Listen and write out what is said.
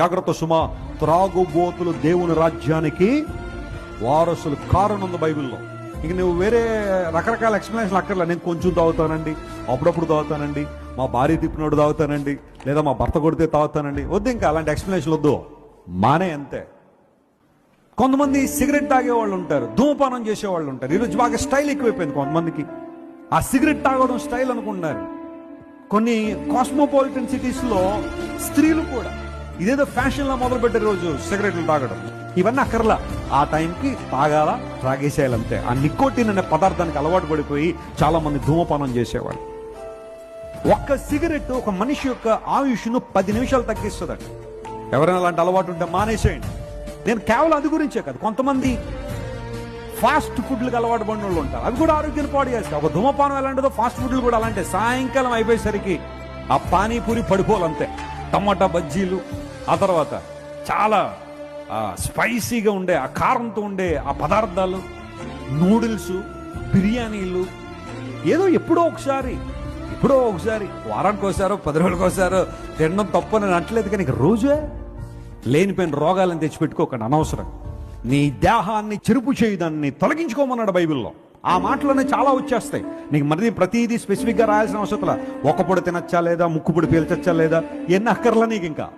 జాగ్రత్త సుమా త్రాగుబోతులు దేవుని రాజ్యానికి వారసులు కారణం బైబిల్లో. ఇక నువ్వు వేరే రకరకాల ఎక్స్ప్లెనేషన్ అక్కర్లే. నేను కొంచెం తాగుతానండి అప్పుడప్పుడు తాగుతానండి మా భార్య తిప్పినోడు తాగుతానండి లేదా మా భర్త కొడితే తాగుతానండి. వద్దు ఇంకా అలాంటి ఎక్స్ప్లెనేషన్ వద్దు. మానే అంతే. కొంతమంది సిగరెట్ తాగేవాళ్ళు ఉంటారు ధూమపానం చేసేవాళ్ళు ఉంటారు. ఈరోజు బాగా స్టైల్ ఎక్కువైపోయింది కొంతమందికి. ఆ సిగరెట్ తాగడం స్టైల్ అనుకుంటున్నారు. కొన్ని కాస్మోపాలిటన్ సిటీస్లో స్త్రీలు కూడా ఇదేదో ఫ్యాషన్ లా మొదలు పెట్టే రోజు సిగరెట్లు తాగడం. ఇవన్నీ అక్కర్లా. ఆ టైంకి తాగాల త్రాగేసేయాలంతే ఆ నికోటిన్ అనే పదార్థానికి అలవాటు పడిపోయి చాలా మంది ధూమపానం చేసేవాడు ఒక్క సిగరెట్ ఒక మనిషి యొక్క ఆయుష్ను పది నిమిషాలు తగ్గిస్తుందట. ఎవరైనా అలాంటి అలవాటు ఉంటే మానేసేయండి. నేను కేవలం అది గురించే కాదు. కొంతమంది ఫాస్ట్ ఫుడ్లకు అలవాటు పడిన వాళ్ళు ఉంటారు. అవి కూడా ఆరోగ్యాన్ని పాడు చేస్తారు ఒక ధూమపానం ఎలాంటిదో ఫాస్ట్ ఫుడ్లు కూడా అలాంటి సాయంకాలం అయిపోయేసరికి ఆ పానీపూరి పడిపోవాలంతే. టమాటా బజ్జీలు ఆ తర్వాత చాలా స్పైసీగా ఉండే ఆ కారంతో ఉండే ఆ పదార్థాలు నూడిల్స్ బిర్యానీలు ఏదో ఎప్పుడో ఒకసారి ఎప్పుడో ఒకసారి వారానికి ఒకసారో పది రోజులకు ఒకసారో తినడం తప్పు నేను అనట్లేదు కానీ రోజే లేనిపోయిన రోగాలను తెచ్చిపెట్టుకోకండి అనవసరం. నీ దేహాన్ని చెరుపు చేయదాన్ని తొలగించుకోమన్నాడు బైబిల్లో. ఆ మాటలోనే చాలా వచ్చేస్తాయి. నీకు మరి ప్రతిదీ స్పెసిఫిక్గా రాయాల్సిన అవసరం లే. ఒక పొడి తినచ్చా లేదా? ముక్కుపొడి పీల్చచ్చా లేదా? ఎన్ని అక్కర్లా నీకు ఇంకా?